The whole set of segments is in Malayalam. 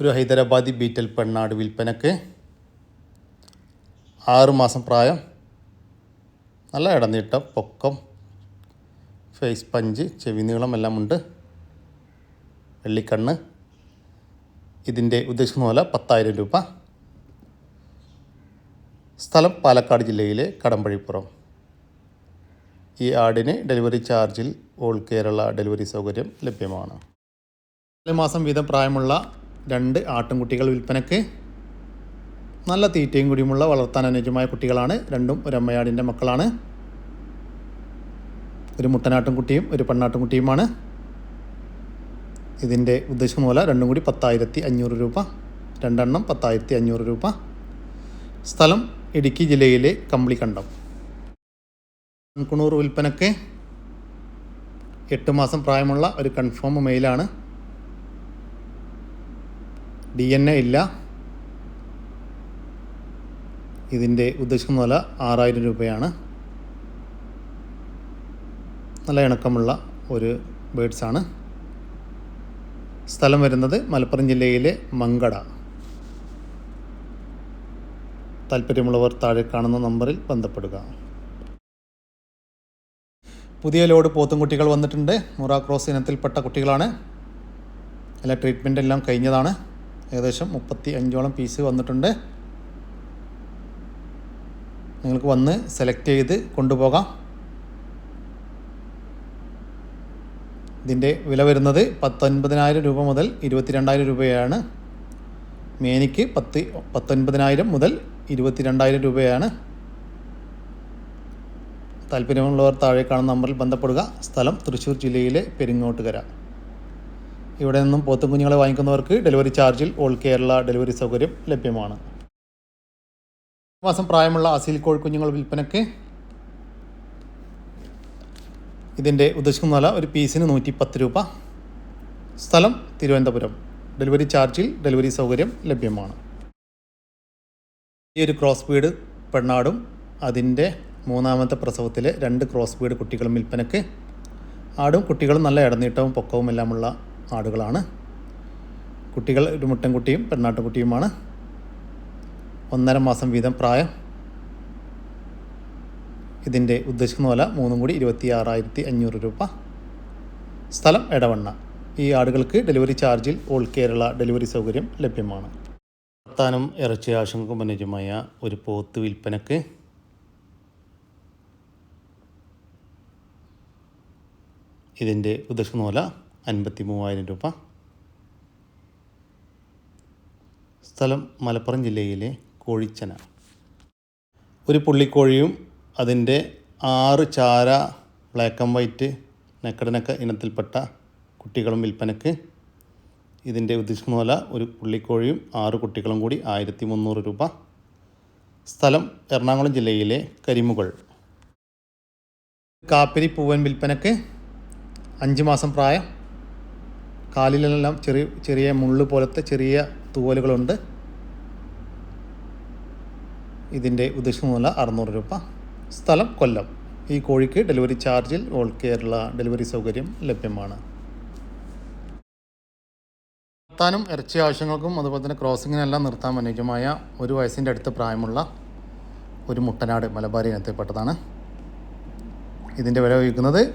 ഒരു ഹൈദരാബാദി ബീറ്റൽ പെണ്ണാട് വിൽപ്പനക്ക് ആറുമാസം പ്രായം നല്ല ഇടനീട്ടം പൊക്കം ഫേസ് പഞ്ച് ചെവി നീളം എല്ലാം ഉണ്ട് വെള്ളിക്കണ്ണ്. ഇതിന്റെ ഉദ്ദേശിക്കുന്ന പോലെ പത്തായിരം രൂപ. സ്ഥലം പാലക്കാട് ജില്ലയിലെ കടമ്പഴിപ്പുറം. ഈ ആടിന് ഡെലിവറി ചാർജിൽ ഓൾ കേരള ഡെലിവറി സൗകര്യം ലഭ്യമാണ്. നാല് മാസം വീതം പ്രായമുള്ള രണ്ട് ആട്ടിൻകുട്ടികൾ വിൽപ്പനയ്ക്ക് നല്ല തീറ്റയും കൂടിയുമുള്ള വളർത്താൻ അനുയോജ്യമായ കുട്ടികളാണ്. രണ്ടും ഒരു അമ്മയാടിന്റെ മക്കളാണ്. ഒരു മുട്ടനാട്ടിൻകുട്ടിയും ഒരു പെണ്ണാട്ടിൻകുട്ടിയുമാണ് ഇതിന്റെ ഉദ്ദേശം പോലെ രണ്ടും കൂടി പത്തായിരത്തി അഞ്ഞൂറ് രൂപ. രണ്ടെണ്ണം പത്തായിരത്തി അഞ്ഞൂറ് രൂപ. സ്ഥലം ഇടുക്കി ജില്ലയിലെ കമ്പിളിക്കണ്ടം. കൺകുണൂർ വിൽപ്പനയ്ക്ക് എട്ട് മാസം പ്രായമുള്ള ഒരു കൺഫേം മെയിലാണ് ഡി എൻ എ ഇല്ല. ഇതിന്റെ ഉദ്ദേശിക്കുന്ന വില ആറായിരം രൂപയാണ്. നല്ല ഇണക്കമുള്ള ഒരു ബേഡ്സാണ് സ്ഥലം വരുന്നത് മലപ്പുറം ജില്ലയിലെ മങ്കട. താല്പര്യമുള്ളവർ താഴെ കാണുന്ന നമ്പറിൽ ബന്ധപ്പെടുക. പുതിയ ലോഡ് പോത്തുംകുട്ടികൾ വന്നിട്ടുണ്ട്. മുറ ക്രോസ് ഇനത്തിൽപ്പെട്ട കുട്ടികളാണ്. എല്ലാ ട്രീറ്റ്മെന്റ് എല്ലാം കഴിഞ്ഞതാണ്. ഏകദേശം മുപ്പത്തി അഞ്ചോളം പീസ് വന്നിട്ടുണ്ട്. നിങ്ങൾക്ക് വന്ന് സെലക്ട് ചെയ്ത് കൊണ്ടുപോകാം. ഇതിന്റെ വില വരുന്നത് പത്തൊൻപതിനായിരം രൂപ മുതൽ ഇരുപത്തിരണ്ടായിരം രൂപയാണ്. മേനിക്ക് പത്ത് പത്തൊൻപതിനായിരം മുതൽ ഇരുപത്തിരണ്ടായിരം രൂപയാണ്. താല്പര്യമുള്ളവർ താഴെ കാണുന്ന നമ്പറിൽ ബന്ധപ്പെടുക. സ്ഥലം തൃശ്ശൂർ ജില്ലയിലെ പെരിങ്ങോട്ടുകര. ഇവിടെ നിന്നും പോത്തും കുഞ്ഞുങ്ങളെ വാങ്ങിക്കുന്നവർക്ക് ഡെലിവറി ചാർജിൽ ഓൾ കേരള ഡെലിവറി സൗകര്യം ലഭ്യമാണ്. മാസം പ്രായമുള്ള അസീൽ കോഴിക്കുഞ്ഞുങ്ങൾ വിൽപ്പനയ്ക്ക് ഇതിന്റെ ഉദ്ദേശിക്കുന്ന വില ഒരു പീസിന് നൂറ്റി പത്ത് രൂപ. സ്ഥലം തിരുവനന്തപുരം. ഡെലിവറി ചാർജിൽ ഡെലിവറി സൗകര്യം ലഭ്യമാണ്. ഈ ഒരു ക്രോസ് ബീഡ് പെണ്ണാടും അതിന്റെ മൂന്നാമത്തെ പ്രസവത്തിലെ രണ്ട് ക്രോസ് ബീഡ് കുട്ടികളും വിൽപ്പനയ്ക്ക്. ആടും കുട്ടികളും നല്ല ഇടനീട്ടവും പൊക്കവും എല്ലാമുള്ള ആടുകളാണ്. കുട്ടികൾ ഒരു മുട്ടൻകുട്ടിയും പെണ്ണാട്ടുകുട്ടിയുമാണ്. ഒന്നര മാസം വീതം പ്രായം. ഇതിന്റെ ഉദ്ദേശിക്കുന്ന വില മൂന്നും കൂടി ഇരുപത്തി ആറായിരത്തി അഞ്ഞൂറ് രൂപ. സ്ഥലം എടവണ്ണ. ഈ ആടുകൾക്ക് ഡെലിവറി ചാർജിൽ ഓൾ കേരള ഡെലിവറി സൗകര്യം ലഭ്യമാണ്. വർത്താനം ഇറച്ചി ആശങ്കക്കും അനുയോജ്യമായ ഒരു പോത്ത് വിൽപ്പനക്ക് ഇതിന്റെ ഉദ്ദേശിക്കുന്ന വില അൻപത്തി മൂവായിരം രൂപ. സ്ഥലം മലപ്പുറം ജില്ലയിലെ കോഴിച്ചന. ഒരു പുള്ളിക്കോഴിയും അതിന്റെ ആറ് ചാര ബ്ലാക്ക് ആൻഡ് വൈറ്റ് നെക്കടനക്ക ഇനത്തിൽപ്പെട്ട കുട്ടികളും വിൽപ്പനക്ക്. ഇതിന്റെ ഉദ്ദേശിക്കുന്ന പോലെ ഒരു പുള്ളിക്കോഴിയും ആറ് കുട്ടികളും കൂടി ആയിരത്തി മുന്നൂറ് രൂപ. സ്ഥലം എറണാകുളം ജില്ലയിലെ കരിമുകൾ. കാപ്പിരി പൂവൻ വിൽപ്പനക്ക് അഞ്ച് മാസം പ്രായം. കാലിലെല്ലാം ചെറിയ ചെറിയ മുള്ളു പോലത്തെ ചെറിയ തൂവലുകളുണ്ട്. ഇതിന്റെ ഉദ്ദേശമൂല അറുന്നൂറ് രൂപ. സ്ഥലം കൊല്ലം. ഈ കോഴിക്ക് ഡെലിവറി ചാർജിൽ ഓൾ കേരള ഡെലിവറി സൗകര്യം ലഭ്യമാണ്. നിർത്താനും ഇറച്ചി ആവശ്യങ്ങൾക്കും അതുപോലെ തന്നെ ക്രോസിങ്ങിനെല്ലാം നിർത്താൻ അനുയോജ്യമായ ഒരു വയസ്സിന്റെ അടുത്ത് പ്രായമുള്ള ഒരു മുട്ടനാട് മലബാരി ഇനത്തിൽപ്പെട്ടതാണ്. ഇതിന്റെ വില വഹിക്കുന്നത്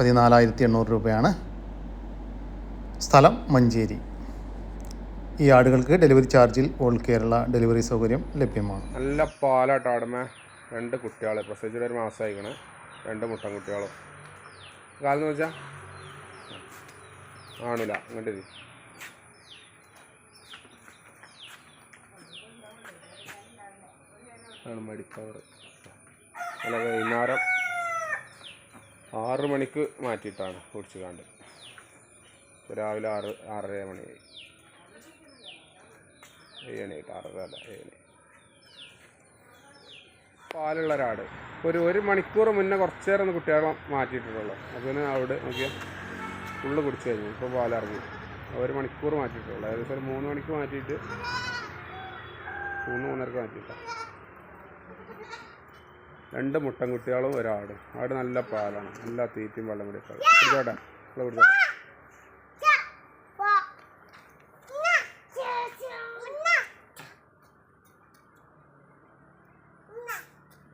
പതിനാലായിരത്തി എണ്ണൂറ് രൂപയാണ്. സ്ഥലം മഞ്ചേരി. ഈ ആടുകൾക്ക് ഡെലിവറി ചാർജിൽ ഓൾ കേരള ഡെലിവറി സൗകര്യം ലഭ്യമാണ്. നല്ല പാലാട്ടോ ആടുമേ. രണ്ട് കുട്ടികൾ പ്രസവിച്ചിട്ട് ഒരു മാസമായിക്കണേ രണ്ട് മുട്ടൻ കുട്ടികളും. കാലെന്ന് വെച്ചാൽ ആണില്ല ഇങ്ങോട്ട് ഇരി. ആണ് അല്ല വൈകുന്നേരം ആറ് മണിക്ക് മാറ്റിയിട്ടാണ് കുടിച്ചു കാണ്ട്. ഇപ്പൊ രാവിലെ ആറ് ആറര മണിയായി ഏഴ് മണിയായിട്ട് ആറര അല്ല ഏഴ് മണി പാലുള്ള ഒരാട്. ഒരു ഒരു മണിക്കൂർ മുന്നേ കുറച്ച് നേരം ഒന്ന് കുട്ടികളെ മാറ്റിയിട്ടുള്ളൂ. അതിന് അവിടെ നോക്കിയ ഫുള്ള് കുടിച്ച് കഴിഞ്ഞു. ഇപ്പോൾ പാലിറങ്ങി. ഒരു മണിക്കൂർ മാറ്റിയിട്ടുള്ളൂ. ഏകദേശം ഒരു മൂന്ന് മണിക്ക് മാറ്റിയിട്ട് മൂന്ന് മൂന്നരക്ക് മാറ്റിയിട്ടാണ് രണ്ട് മുട്ടൻ കുട്ടികളും ഒരാട്. ആട് നല്ല പാലാണ്. നല്ല തീറ്റയും വെള്ളം കൂടി കുടിച്ചോട്ടെ? ഇവിടെ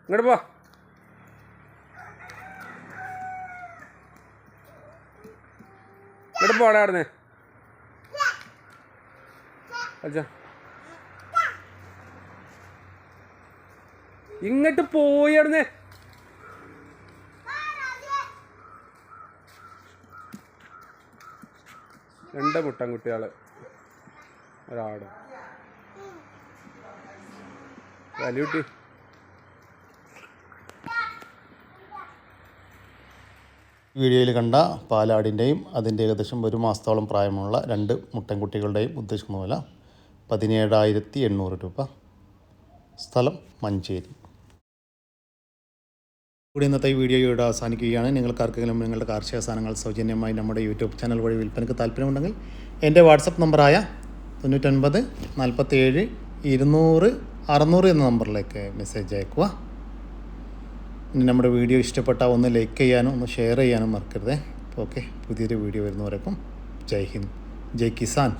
ഇങ്ങോട്ട് പോ. ഇങ്ങോട്ട് പോടാ അവിടുന്ന്. അച്ഛാ. ഇങ്ങോട്ട് പോയി അവിടുന്ന്. രണ്ട് മുട്ടൻകുട്ടികൾ ഒരാട്. വലിയുട്ടി വീഡിയോയിൽ കണ്ട പാലാടിന്റെയും അതിന്റെ ഏകദേശം ഒരു മാസത്തോളം പ്രായമുള്ള രണ്ട് മുട്ടൻകുട്ടികളുടെയും ഉദ്ദേശിക്കുന്ന വില പതിനേഴായിരത്തി എണ്ണൂറ് രൂപ. സ്ഥലം മഞ്ചേരി. കൂടി ഇന്നത്തെ ഈ വീഡിയോ ഇവിടെ അവസാനിക്കുകയാണ്. നിങ്ങൾക്കാർക്കെങ്കിലും നിങ്ങളുടെ കാർഷിക സാധനങ്ങൾ സൗജന്യമായി നമ്മുടെ യൂട്യൂബ് ചാനൽ വഴി വിൽപ്പനയ്ക്ക് താല്പര്യമുണ്ടെങ്കിൽ എന്റെ വാട്സപ്പ് നമ്പറായ തൊണ്ണൂറ്റൊൻപത് നാൽപ്പത്തേഴ് ഇരുന്നൂറ് അറുന്നൂറ് എന്ന നമ്പറിലേക്ക് മെസ്സേജ് അയക്കുക നമ്മുടെ വീഡിയോ ഇഷ്ടപ്പെട്ടാൽ ഒന്ന് ലൈക്ക് ചെയ്യാനും ഒന്ന് ഷെയർ ചെയ്യാനും മറക്കരുത്. ഓക്കെ പുതിയൊരു വീഡിയോ വരുന്നവരേക്കും ജയ് ഹിന്ദ് ജയ് കിസാൻ.